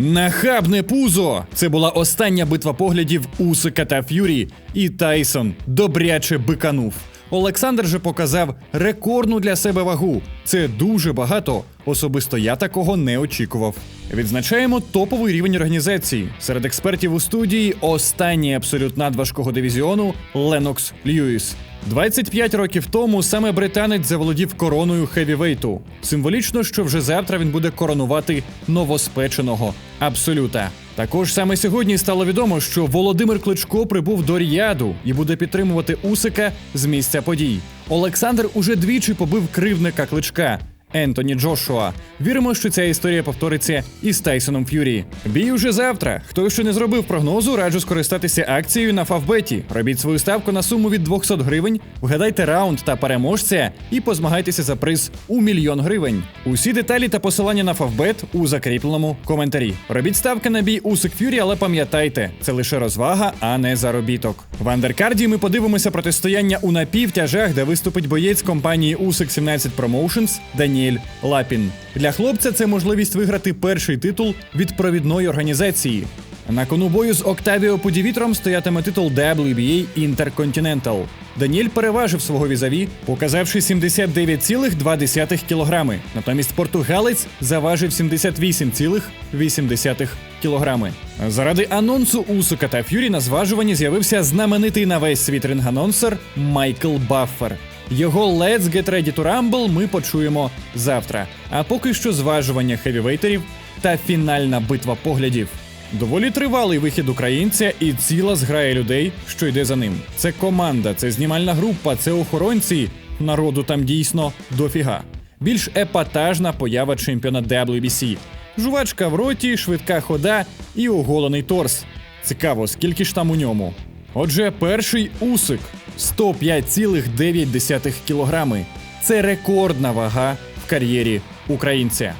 Нахабне пузо! Це була остання битва поглядів Усика та Ф'юрі, і Тайсон добряче биканув. Олександр же показав рекордну для себе вагу. Це дуже багато. Особисто я такого не очікував. Відзначаємо топовий рівень організації. Серед експертів у студії останній абсолют надважкого дивізіону Ленокс Льюіс. 25 років тому саме британець заволодів короною хевівейту. Символічно, що вже завтра він буде коронувати новоспеченого абсолюта. Також саме сьогодні стало відомо, що Володимир Кличко прибув до Ріяду і буде підтримувати Усика з місця подій. Олександр уже двічі побив кривника кличка. Ентоні Джошуа. Віримо, що ця історія повториться і з Тайсоном Ф'юрі. Бій уже завтра. Хто ще не зробив прогнозу, раджу скористатися акцією на Фавбеті. Робіть свою ставку на суму від 200 гривень, вгадайте раунд та переможця і позмагайтеся за приз у мільйон гривень. Усі деталі та посилання на Фавбет у закріпленому коментарі. Робіть ставки на бій Усик Ф'юрі, але пам'ятайте, це лише розвага, а не заробіток. В андеркарді ми подивимося протистояння у напівтяжах, де виступить боєць компанії Усик 17 Promotions Даніель Лапін. Для хлопця це можливість виграти перший титул від провідної організації. На кону бою з Октавіо Подівітром стоятиме титул WBA Intercontinental. Даніель переважив свого візаві, показавши 79,2 кілограми. Натомість португалець заважив 78,8 кілограми. Заради анонсу Усука та Ф'юрі на зважуванні з'явився знаменитий на весь світ ринг-анонсер Майкл Баффер. Його Let's Get Ready to Rumble ми почуємо завтра. А поки що зважування хевівейтерів та фінальна битва поглядів. Доволі тривалий вихід українця і ціла зграя людей, що йде за ним. Це команда, це знімальна група, це охоронці. Народу там дійсно дофіга. Більш епатажна поява чемпіона WBC. Жувачка в роті, швидка хода і оголений торс. Цікаво, скільки ж там у ньому. Отже, перший усик 105,9 кілограми. Це рекордна вага в кар'єрі українця.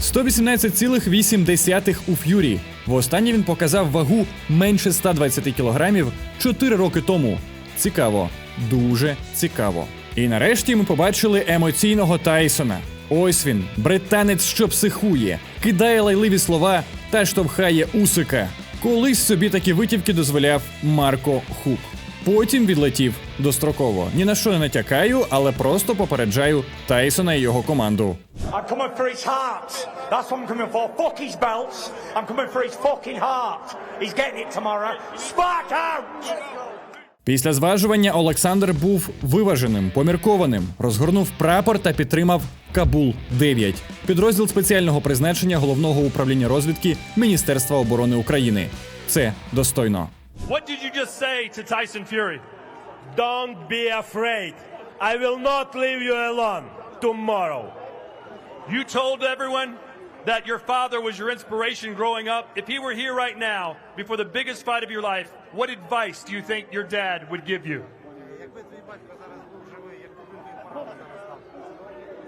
118,8 у Ф'юрі. Востаннє він показав вагу менше 120 кілограмів 4 роки тому. Цікаво, дуже цікаво. І нарешті ми побачили емоційного Тайсона. Ось він, британець, що психує, кидає лайливі слова та штовхає усика. Колись собі такі витівки дозволяв Марко Хук. Потім відлетів достроково. Ні на що не натякаю, але просто попереджаю Тайсона і його команду. Після зважування Олександр був виваженим, поміркованим, розгорнув прапор та підтримав Кабул 9 підрозділ спеціального призначення головного управління розвідки Міністерства оборони України. Це достойно. What did you just say to Tyson Fury? Don't be afraid. I will not leave you alone tomorrow. You told everyone that your father was your inspiration growing up. If he were here right now, before the biggest fight of your life, what advice do you think your dad would give you?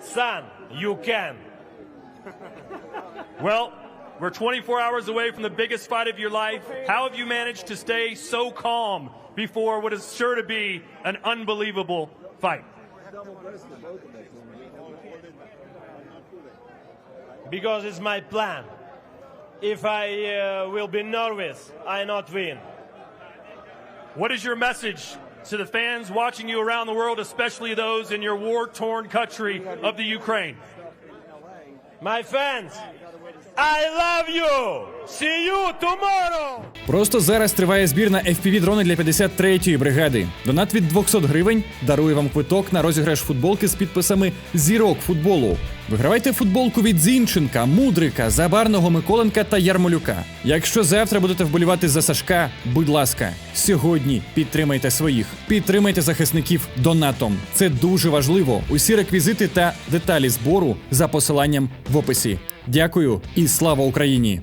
Son, you can. Well, we're 24 hours away from the biggest fight of your life. How have you managed to stay so calm before what is sure to be an unbelievable fight? Because it's my plan. If I uh, will be nervous, I not win. What is your message to the fans watching you around the world, especially those in your war torn country of the Ukraine? My fans, I love you. See you tomorrow. Просто зараз триває збір на fpv дрони для 53-ї бригади. Донат від 200 гривень дарує вам квиток на розіграш футболки з підписами зірок футболу. Вигравайте футболку від Зінченка, Мудрика, Забарного Миколенка та Ярмолюка. Якщо завтра будете вболівати за Сашка, будь ласка, сьогодні підтримайте своїх, підтримайте захисників донатом. Це дуже важливо. Усі реквізити та деталі збору за посиланням в описі. Дякую і слава Україні!